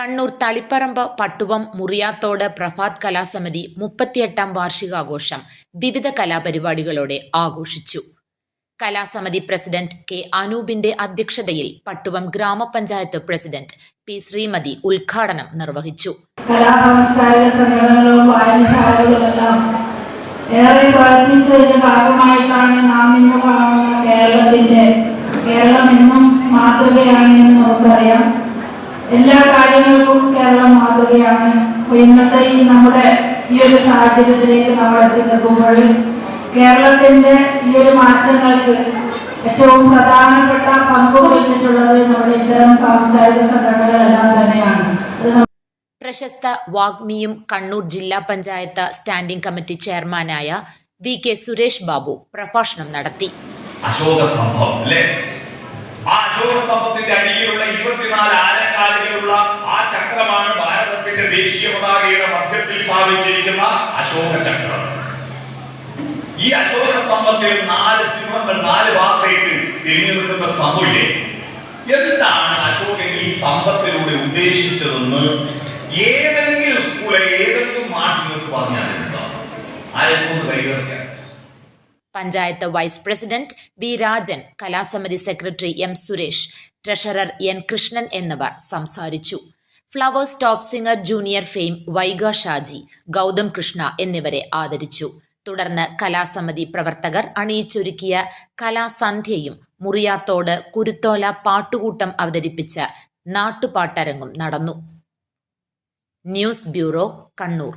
കണ്ണൂർ തളിപ്പറമ്പ് പട്ടുവം മുറിയാത്തോട് പ്രഭാത് കലാസമിതി മുപ്പത്തിയെട്ടാം വാർഷികാഘോഷം വിവിധ കലാപരിപാടികളോടെ ആഘോഷിച്ചു. കലാസമിതി president K അനൂപിന്റെ അധ്യക്ഷതയിൽ പട്ടുവം ഗ്രാമപഞ്ചായത്ത് പ്രസിഡന്റ് പി ശ്രീമതി ഉദ്ഘാടനം നിർവഹിച്ചു. ഏറെ പ്രയത്നിച്ചതിന്റെ ഭാഗമായിട്ടാണ് നാം ഇന്ന് കേരളത്തിന്റെ കേരളം എന്നും മാതൃകയാണ് എന്ന് നമുക്കറിയാം എല്ലാ കാര്യങ്ങൾക്കും കേരളം മാതൃകയാണ്. അപ്പൊ ഇന്നത്തെ ഈ നമ്മുടെ ഈ ഒരു സാഹചര്യത്തിലേക്ക് നമ്മൾ എത്തി നിൽക്കുമ്പോൾ കേരളത്തിന്റെ ഈ ഒരു മാറ്റങ്ങൾക്ക് ഏറ്റവും പ്രധാനപ്പെട്ട പങ്ക് വഹിച്ചിട്ടുള്ളത് നമ്മുടെ ഇത്തരം സാംസ്കാരിക സംഘടനകളെല്ലാം തന്നെയാണ്. പ്രശസ്ത വാഗ്മിയും കണ്ണൂർ ജില്ലാ പഞ്ചായത്ത് സ്റ്റാൻഡിംഗ് കമ്മിറ്റി ചെയർമാനായ വി കെ സുരേഷ് ബാബു പ്രഭാഷണം നടത്തി. അശോക സ്തംഭം അല്ലേ? ആ അശോക സ്തംഭത്തിന്റെ അടിയിലുള്ള ഇരുപത്തിനാല് ആനക്കാലുകളുള്ള ആ ചക്രമാണ് ഭാരതത്തിന്റെ ദേശീയ പതാകയുടെ മധ്യത്തിൽ സ്ഥാപിച്ചിരിക്കുന്ന അശോക ചക്രം. ഈ അശോക സ്തംഭത്തിൽ നാല് സിംഹങ്ങൾ നാല് ഭാഗത്തേക്ക് തിരിഞ്ഞു നിൽക്കുന്ന സ്തംഭമില്ലേ? എന്താണ് അശോകൻ ഈ സ്തംഭത്തിലൂടെ ഉദ്ദേശിച്ചതെന്ന് ഏതെങ്കിലും സ്കൂളെ ഏതെങ്കിലും മാഷിങ്ങൾക്ക് പറഞ്ഞാൽ ആരെങ്കിലും കൈകറിയാൻ panchayat vice president V Rajan കലാസമിതി secretary M Suresh treasurer N Krishnan എന്നിവർ സംസാരിച്ചു. Flowers Top Singer Junior fame Vaiga Shaji Gautham Krishna എന്നിവരെ ആദരിച്ചു. തുടർന്ന് കലാസമിതി പ്രവർത്തകർ അണിയിച്ചൊരുക്കിയ കലാസന്ധ്യയും മുറിയാത്തോട് കുരുത്തോല പാട്ടുകൂട്ടം അവതരിപ്പിച്ച നാട്ടുപാട്ടരങ്ങും നടന്നു. News bureau Kannur.